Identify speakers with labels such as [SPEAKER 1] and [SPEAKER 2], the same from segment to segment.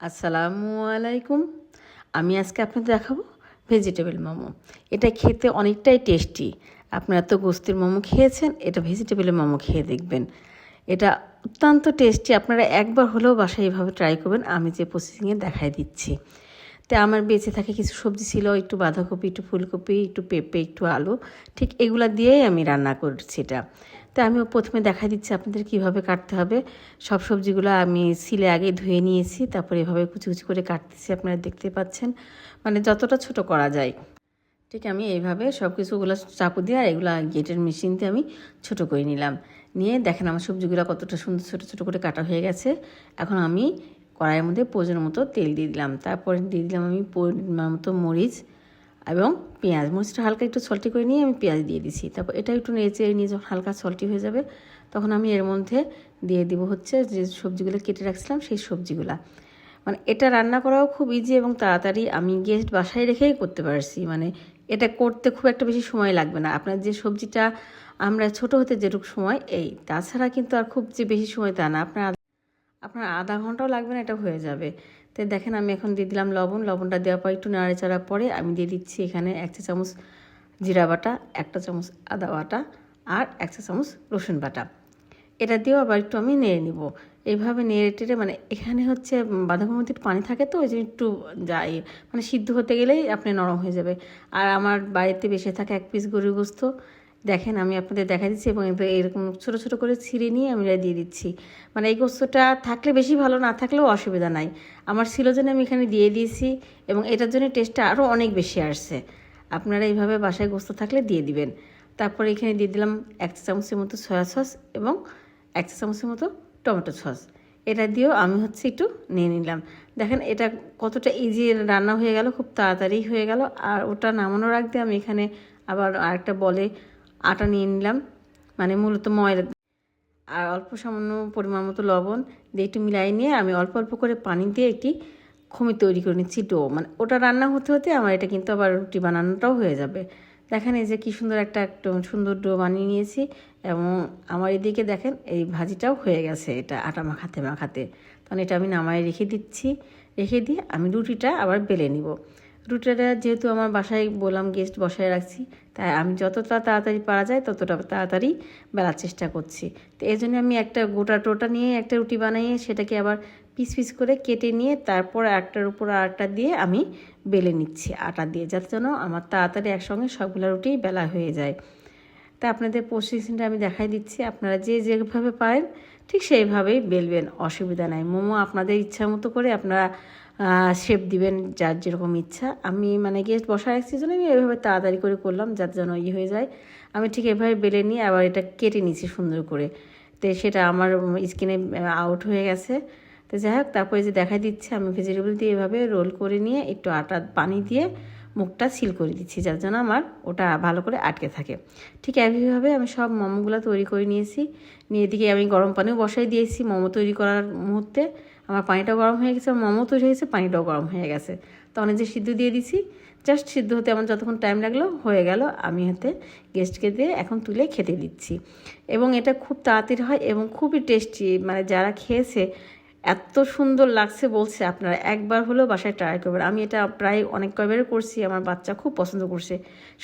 [SPEAKER 1] আসসালামু আলাইকুম। আমি আজকে আপনাদের দেখাবো ভেজিটেবল মোমো। এটা খেতে অনেকটাই টেস্টি আপনারা তো গোস্তের মোমো খেয়েছেন, এটা ভেজিটেবলের মোমো খেয়ে দেখবেন। এটা অত্যন্ত টেস্টি আপনারা একবার হলেও বাসায় এভাবে ট্রাই করবেন। আমি যে প্রসেসিংয়ে দেখাই দিচ্ছি। তো আমার বেঁচে থাকে কিছু সবজি ছিল, একটু বাঁধাকপি, একটু ফুলকপি, একটু পেঁপে, একটু আলু। ঠিক এগুলা দিয়েই আমি রান্না করছি এটা। তো আমি প্রথমে দেখা দিচ্ছি আপনাদের কীভাবে কাটতে হবে। সব সবজিগুলো আমি সিলে আগে ধুয়ে নিয়েছি, তারপরে এভাবে কুচি কুচি করে কাটতেছি, আপনারা দেখতে পাচ্ছেন। মানে যতটা ছোট করা যায়। ঠিক আমি এইভাবে সব কিছুগুলো চাকু দিয়ে আর এগুলো গেটের মেশিন দিয়ে আমি ছোট করে নিলাম। নিয়ে দেখেন আমার সবজিগুলো কতটা সুন্দর ছোটো ছোটো করে কাটা হয়ে গেছে। এখন আমি কড়াইয়ের মধ্যে প্রয়োজন মতো তেল দিয়ে দিলাম। তারপরে দিয়ে দিলাম আমি পরিমাণ মতো মরিচ। এবং পেঁয়াজ মরিচটা হালকা একটু সল্টি করে নিয়ে আমি পেঁয়াজ দিয়ে দিছি। তারপর এটা একটু নেচে নিয়ে যখন হালকা সল্টি হয়ে যাবে, তখন আমি এর মধ্যে দিয়ে দিব হচ্ছে যে সবজিগুলো কেটে রাখছিলাম সেই সবজিগুলা। মানে এটা রান্না করাও খুব ইজি এবং তাড়াতাড়ি আমি গেস্ট বাসায় রেখেই করতে পারছি। মানে এটা করতে খুব একটা বেশি সময় লাগবে না। আপনার যে সবজিটা আমরা ছোট হতে যেটুকু সময়, এই তাছাড়া কিন্তু আর খুব যে বেশি সময় তা না। আপনার আপনার আধা ঘন্টাও লাগবে না, এটা হয়ে যাবে। তো দেখেন আমি এখন দিয়ে দিলাম লবণ, লবণটা দেওয়ার পর একটু নাড়াচাড়ার পরে আমি দিয়ে দিচ্ছি এখানে এক চা চামচ জিরা বাটা একটা চামচ আদা বাটা আর এক চা চামচ রসুন বাটা। এটা দিয়েও আবার একটু আমি নেড়ে নিব। এইভাবে নেড়ে টেড়ে মানে এখানে হচ্ছে বাঁধাকপির একটু পানি থাকে তো, ওই জন্য একটু যাই মানে সিদ্ধ হতে গেলেই আপনি নরম হয়ে যাবে। আর আমার বাড়িতে বেশি থাকে এক পিস গরুর গোস্ত। দেখেন, আমি আপনাদের দেখা দিচ্ছি এবং এরকম ছোটো ছোটো করে ছিঁড়ে নিয়ে আমি দিয়ে দিচ্ছি। মানে এই গোস্তটা থাকলে বেশি ভালো, না থাকলেও অসুবিধা নাই। আমার ছিল জন্য আমি এখানে দিয়ে দিয়েছি এবং এটার জন্য টেস্টটা আরও অনেক বেশি আসছে। আপনারা এইভাবে বাসায় গোস্ত থাকলে দিয়ে দিবেন। তারপরে এখানে দিয়ে দিলাম এক চামচের মতো সয়া সস এবং এক চামচের মতো টমেটো সস এটা দিয়েও আমি হচ্ছে একটু নিয়ে নিলাম। দেখেন, এটা কতটা ইজি রান্না হয়ে গেল, খুব তাড়াতাড়ি হয়ে গেল। আর ওটা নামানোর আগে আমি এখানে আবার আরেকটা বলে আটা নিয়ে নিলাম। মানে মূলত ময়দা আর অল্প সামান্য পরিমাণ মতো লবণ দিয়ে একটু মিলাই নিয়ে আমি অল্প অল্প করে পানি দিয়ে একটি খমি তৈরি করে নিচ্ছি ডো। মানে ওটা রান্না হতে হতে আমার এটা কিন্তু আবার রুটি বানানোটাও হয়ে যাবে। দেখেন এই যে কী সুন্দর একটা একটু সুন্দর ডো বানিয়ে নিয়েছি এবং আমার এদিকে দেখেন এই ভাজিটাও হয়ে গেছে এটা আটা মাখাতে মাখাতে। তখন এটা আমি নামায় রেখে দিচ্ছি। রেখে দিয়ে আমি রুটিটা আবার বেলে নিব। রুটিটা যেহেতু আমার বাসায় বললাম গেস্ট বসায় রাখছি, তাই আমি যতটা তাড়াতাড়ি পারা যায় ততটা তাড়াতাড়ি বেলার চেষ্টা করছি। তো এই জন্য আমি একটা গোটা টোটা নিয়ে একটা রুটি বানিয়ে সেটাকে আবার পিস পিস করে কেটে নিয়ে তারপর একটার উপর আটটা দিয়ে আমি বেলে নিচ্ছি আটা দিয়ে, যাতে যেন আমার তাড়াতাড়ি একসঙ্গে সবগুলো রুটি বেলা হয়ে যায়। তা আপনাদের প্রসেসিংটা আমি দেখাই দিচ্ছি, আপনারা যে যেভাবে পারেন ঠিক সেইভাবেই বেলবেন, অসুবিধা নাই। মোমো আপনাদের ইচ্ছা মতো করে আপনারা শেপ দিবেন যার যেরকম ইচ্ছা। আমি মানে গেস্ট বসা রাখছি জন্য আমি এভাবে তাড়াতাড়ি করে করলাম যাতে যেন ইয়ে হয়ে যায়। আমি ঠিক এভাবে বেলে নিয়ে আবার এটা কেটে নিয়েছি সুন্দর করে। তো সেটা আমার স্কিনে আউট হয়ে গেছে। তো যাই হোক, তারপরে যে দেখা দিচ্ছে, আমি ভেজিটেবল দিয়ে এভাবে রোল করে নিয়ে একটু আটা, পানি দিয়ে মুখটা সিল করে দিচ্ছি যার জন্য আমার ওটা ভালো করে আটকে থাকে। ঠিক একইভাবে আমি সব মোমোগুলো তৈরি করে নিয়েছি। নিয়ে এদিকে আমি গরম পানিও বসাই দিয়েছি মোমো তৈরি করার মুহূর্তে। আমার পানিটাও গরম হয়ে গেছে, মোমো তৈরি হয়েছে পানিটাও গরম হয়ে গেছে। তখন যে সিদ্ধ দিয়ে দিছি জাস্ট সিদ্ধ হতে আমার যতক্ষণ টাইম লাগল, হয়ে গেল। আমি হাতে গেস্টকে দিয়ে এখন তুলে খেতে দিচ্ছি। এবং এটা খুব তাড়াতাড়ি হয় এবং খুবই টেস্টি মানে যারা খেয়েছে এত সুন্দর লাগছে বলছে আপনারা একবার হলেও বাসায় ট্রাই করবেন। আমি এটা প্রায় অনেক কয়বার করছি, আমার বাচ্চা খুব পছন্দ করছে।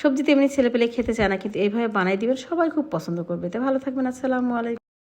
[SPEAKER 1] সবজি তেমনি ছেলে পেলে খেতে চায় না, কিন্তু এইভাবে বানাই দিবেন সবাই খুব পছন্দ করবে। তো ভালো থাকবেন, আসসালামু আলাইকুম।